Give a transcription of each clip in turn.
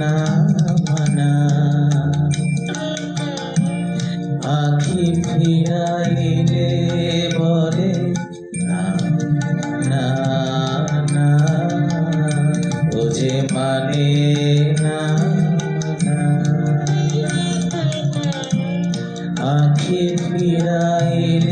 না মানা আখি ফিরাইলে বলে না না না ও যে মানে না আখি ফিরাইলে বলে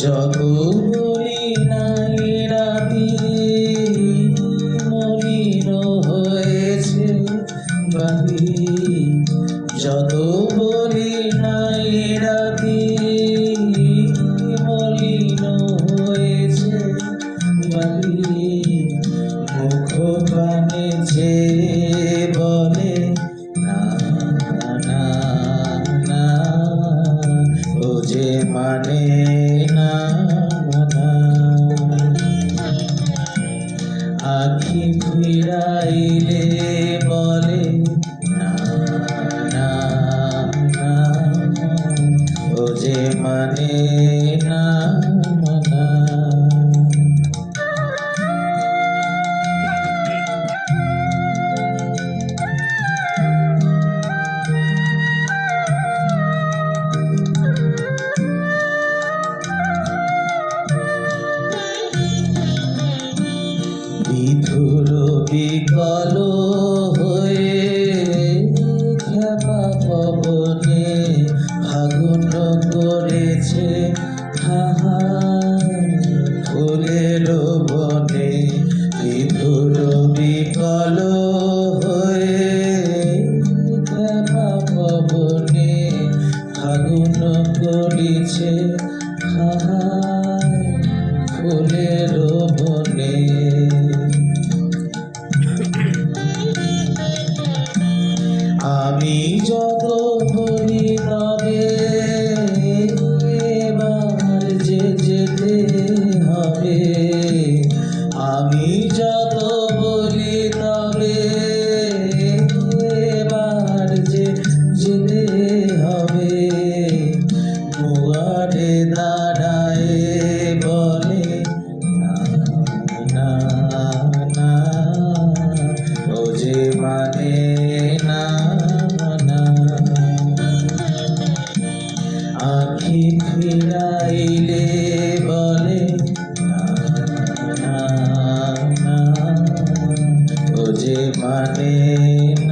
যত বলি নাই রাতি মলিন হয়েছে বাড়ি যত বলি নাই রাতি মলিন হয়েছে বাড়ি মুখ কানে যে বলে না না না, ও যে মানে আখি হাহা ফুলের বনে বিধুর বিকল হয়ে পবনে ফাগুন করেছে হাহা ফুলের বনে। Anidja. name.